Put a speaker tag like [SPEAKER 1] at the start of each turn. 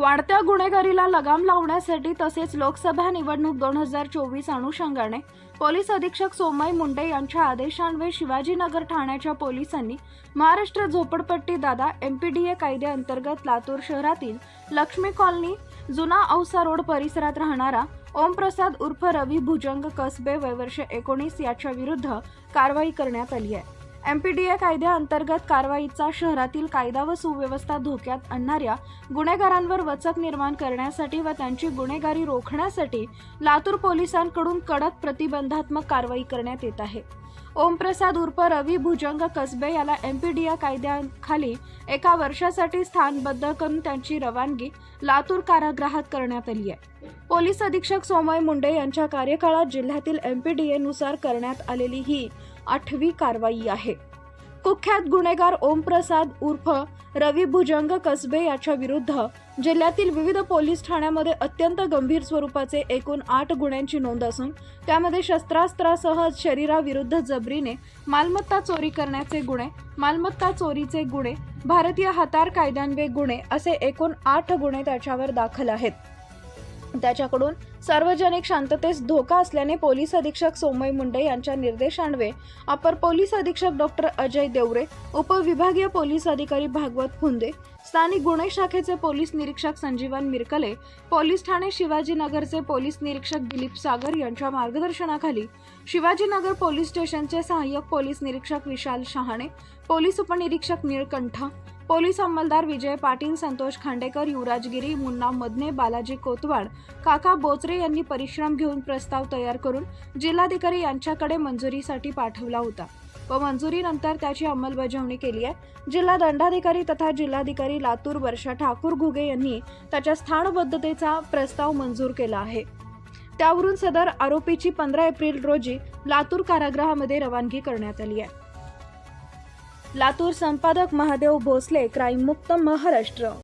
[SPEAKER 1] वाढत्या गुन्हेगारीला लगाम लावण्यासाठी तसेच लोकसभा निवडणूक दोन हजार चोवीस अनुषंगाने पोलीस अधीक्षक सोमय मुंडे यांच्या आदेशान्वये शिवाजीनगर ठाण्याच्या पोलिसांनी महाराष्ट्र झोपडपट्टी दादा एमपीडीए कायद्याअंतर्गत लातूर शहरातील लक्ष्मी कॉलनी जुना औसा रोड परिसरात राहणारा ओमप्रसाद उर्फ रवी भुजंग कसबे वयवर्ष एकोणीस याच्या विरुद्ध कारवाई करण्यात आली आहे. एमपीडीए कायद्याअंतर्गत कारवाईचा शहरातील कायदा व सुव्यवस्था धोक्यात आणणाऱ्या गुन्हेगारांवर वचक निर्माण करण्यासाठी व त्यांची गुन्हेगारी रोखण्यासाठी लातूर पोलिसांकडून कडक प्रतिबंधात्मक कारवाई करण्यात येत आहे. ओमप्रसाद उर्फ रवी भुजंग कसबे याला एमपीडीया कायद्याखाली एका वर्षासाठी स्थानबद्ध करून त्यांची रवानगी लातूर कारागृहात करण्यात आली आहे. पोलीस अधीक्षक सोमय मुंडे यांच्या कार्यकाळात जिल्ह्यातील एमपीडीएनुसार करण्यात आलेली ही आठवी कारवाई आहे. कुख्यात गुन्हेगार ओमप्रसाद उर्फ रवी भुजंग कसबे याच्या विरुद्ध जिल्ह्यातील विविध पोलीस ठाण्यामध्ये अत्यंत गंभीर स्वरूपाचे एकूण आठ गुन्ह्यांची नोंद असून त्यामध्ये शस्त्रास्त्रासह शरीराविरुद्ध जबरीने मालमत्ता चोरी करण्याचे गुन्हे मालमत्ता चोरीचे गुन्हे भारतीय हतार कायद्यान्वये गुन्हे असे एकूण आठ गुन्हे त्याच्यावर दाखल आहेत. त्याच्याकडून सार्वजनिक शांततेस धोका असल्याने पोलीस अधीक्षक सोमय मुंडे यांच्या निर्देशान्वये अपर पोलीस अधीक्षक डॉक्टर अजय देवरे उपविभागीय पोलीस अधिकारी भागवत फुंदे स्थानिक गुन्हे शाखेचे पोलीस निरीक्षक संजीवन मिरकले पोलीस ठाणे शिवाजीनगरचे पोलीस निरीक्षक दिलीप सागर यांच्या मार्गदर्शनाखाली शिवाजीनगर पोलीस स्टेशनचे सहाय्यक पोलीस निरीक्षक विशाल शहाणे पोलीस उपनिरीक्षक निळकंठ पोलीस अंमलदार विजय पाटील संतोष खांडेकर युवराज गिरी मुन्ना मदने बालाजी कोतवाड काका बोचरे यांनी परिश्रम घेऊन प्रस्ताव तयार करून जिल्हाधिकारी यांच्याकडे मंजुरीसाठी पाठवला होता. व मंजुरीनंतर त्याची अंमलबजावणी केली आहे. जिल्हा दंडाधिकारी तथा जिल्हाधिकारी लातूर वर्षा ठाकूर घुगे यांनी त्याच्या स्थानबद्धतेचा प्रस्ताव मंजूर केला आहे. त्यावरून सदर आरोपीची पंधरा एप्रिल रोजी लातूर कारागृहामध्ये रवानगी करण्यात आली आहे. लातूर संपादक महादेव भोसले क्राईम मुक्त महाराष्ट्र.